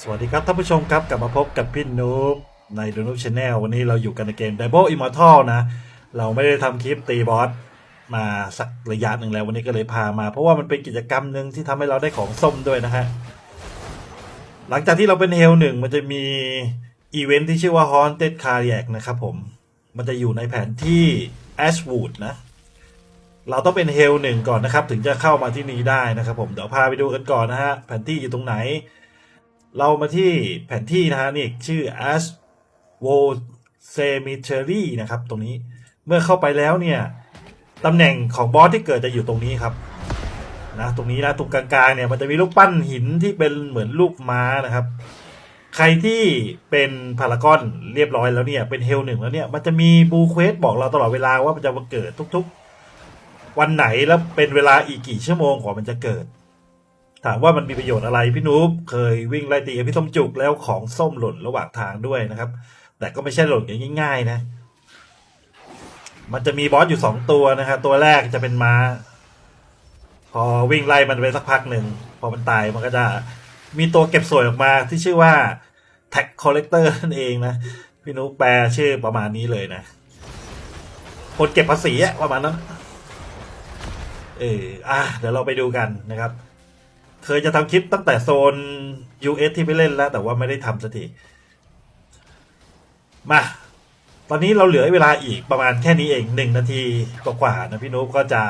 สวัสดีครับท่านผู้ชมครับกลับมาพบกับพี่นูบในดูนูบชาแนลวันนี้เราอยู่กันในเกม Double Immortal นะ เราไม่ได้ทำคลิปตีบอสมาสักระยะหนึ่งแล้ววันนี้ก็เลยพามา เพราะว่ามันเป็นกิจกรรมหนึ่งที่ทำให้เราได้ของส้มด้วยนะฮะ หลังจากที่เราเป็นเฮลหนึ่งมันจะมีอีเวนท์ที่ชื่อว่า Haunted Cardiac นะครับผม มันจะอยู่ในแผนที่ Ashwood นะ เราต้องเป็นเฮลหนึ่งก่อนนะครับ ถึงจะเข้ามาที่นี้ได้นะครับผมเดี๋ยวพาไปดูกันก่อนนะฮะแผนที่อยู่ตรงไหน เรามาที่แผนที่นะฮะนี่ชื่อ Ash w o Cemetery นะครับ ตรงนี้เมื่อเข้าไปแล้วเนี่ยตำแหน่งของบอสที่เกิดจะอยู่ตรงนี้ครับนะตรงนี้นะตรงกลางๆเนี่ยมันจะมีลูกปั้นหินที่เป็นเหมือนลูกม้านะครับ ใครที่เป็นพารากอนเรียบร้อยแล้วเนี่ยเป็นเฮลหนึ่งแล้วเนี่ยมันจะมีบูเควสบอกเราตลอดเวลาว่ามันจะมาเกิดทุกๆ วันไหนแล้วเป็นเวลาอีกกี่ชั่วโมงกว่ามันจะเกิด ถามว่ามันมีประโยชน์อะไรพี่นุ๊บเคยวิ่งไล่ตีกับพี่ส้มจุกแล้วของส้มหล่นระหว่างทางด้วยนะครับ แต่ก็ไม่ใช่หล่นอย่างง่าย ๆ นะ มันจะมีบอสอยู่สองตัวนะครับตัวแรกจะเป็นม้า พอวิ่งไล่มันไปสักพักหนึ่งพอมันตายมันก็จะมีตัวเก็บสวยออกมาที่ชื่อว่า Tag Collector นั่นเองนะพี่นุ๊กแปลชื่อประมาณนี้เลยนะคนเก็บภาษีอะประมาณนั้นเอออะเดี๋ยวเราไปดูกันนะครับ เคยจะทำคลิปตั้งแต่โซน US ที่ไปเล่นแล้ว แต่ว่าไม่ได้ทำสักทีมา ตอนนี้เราเหลือเวลาอีกประมาณแค่นี้เองหนึ่งนาทีกว่าๆนะพี่นุ๊กก็จะ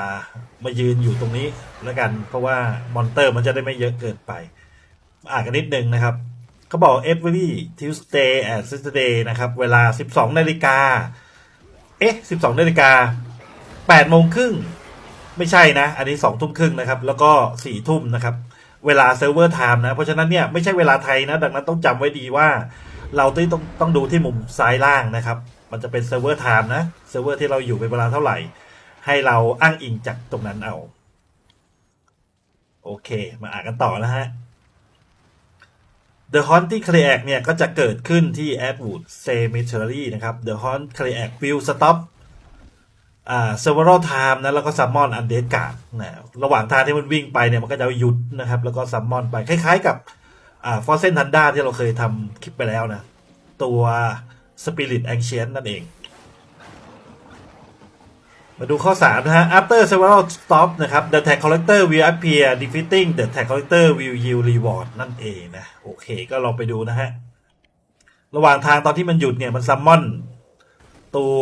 มายืนอยู่ตรงนี้แล้วกัน เพราะว่ามอนเตอร์มันจะได้ไม่เยอะเกินไป อ่านกันนิดนึงนะครับเขาบอก every Tuesday and Saturday นะครับ เวลา 12นาฬิกาเอ๊ะ12นาฬิกา8โมงครึ่งไม่ใช่นะ อันนี้สองทุ่มครึ่งนะครับ แล้วก็สี่ทุ่มนะครับ เวลาเซิร์ฟเวอร์ไทม์นะ เพราะฉะนั้นเนี่ยไม่ใช่เวลาไทยนะ ดังนั้นต้องจำไว้ดีว่า เราต้องต้ององดูที่มุมซ้ายล่างนะครับ มันจะเป็นเซิร์ฟเวอร์ไทม์นะเซิร์ฟเวอร์ที่เราอยู่เป็นเวลาเท่าไหร่ ให้เราอ้างอิงจากตรงนั้นเอา โอเค มาอ่านกันต่อนะฮะ The Haunting c r e a c เนี่ยก็จะเกิดขึ้นที่ Atwood Cemetery นะครับ The Haunting c r e a c will stop อ่า several time นะแล้วก็ summon undead guard นะระหว่างทางที่มันวิ่งไปเนี่ยมันก็จะหยุดนะครับ แล้วก็ summon ไปคล้ายๆกับอ่า Frozen Thunder ที่เราเคยทำคลิปไปแล้วนะ ตัว Spirit Ancient นั่นเอง มาดูข้อ 3 นะฮะ after several stop นะครับ the tag collector will appear defeating the tag collector will yield reward นั่นเองนะ โอเคก็ลองไปดูนะฮะ ระหว่างทางตอนที่มันหยุดเนี่ย มันซัมมอนตัว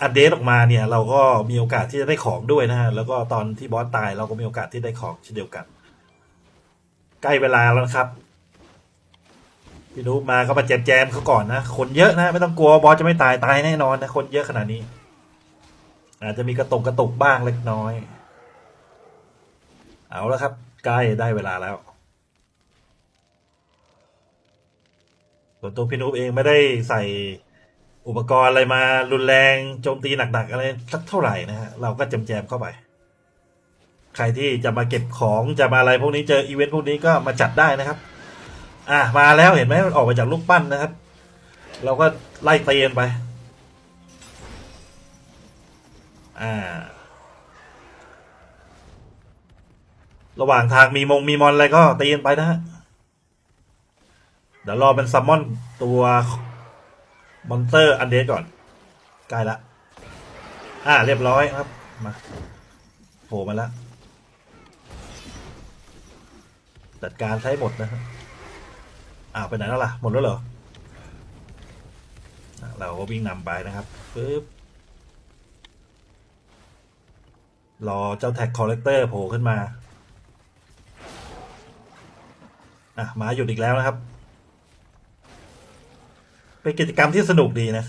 อันเดสออกมาเนี่ย เราก็มีโอกาสที่จะได้ของด้วยนะฮะแล้วก็ตอนที่บอสตายเราก็มีโอกาสที่ได้ของเช่นเดียวกัน ใกล้เวลาแล้วนะครับพี่นุ๊กมาก็มาแจมแจมเขาก่อนนะ คนเยอะนะ ไม่ต้องกลัวบอสจะไม่ตายตายแน่นอนนะ คนเยอะขนาดนี้ อาจจะมีกระตกกระตกบ้างเล็กน้อย เอาแล้วครับ ใกล้ได้เวลาแล้วส่วนตัวพี่นุ๊กเองไม่ได้ใส่ อุปกรณ์อะไรมารุนแรงโจมตีหนักๆอะไรสักเท่าไหร่นะฮะเราก็แจมเข้าไป ใครที่จะมาเก็บของจะมาอะไรพวกนี้เจออีเวนต์พวกนี้ก็มาจัดได้นะครับ อะมาแล้วเห็นไหมมันออกมาจากลูกปั้นนะครับ เราก็ไล่เตียนไป อ่า ระหว่างทางมีมงมีมอนอะไรก็ตีนไปนะฮะเดี๋ยวรอเป็นซัมมอนตัว มอนเตอร์อันเดสก่อนใกล้ละ อ่า เรียบร้อยครับ มาโผล่มาแล้วจัดการใช้หมดนะฮะอ้าวไปไหนแล้วล่ะ หมดแล้วเหรอ เราก็วิ่งนำไปนะครับปึ๊บรอเจ้าแท็กคอลเลกเตอร์โผล่ขึ้นมา อะ มาหยุดอีกแล้วนะครับ เป็นกิจกรรมที่สนุกดีนะ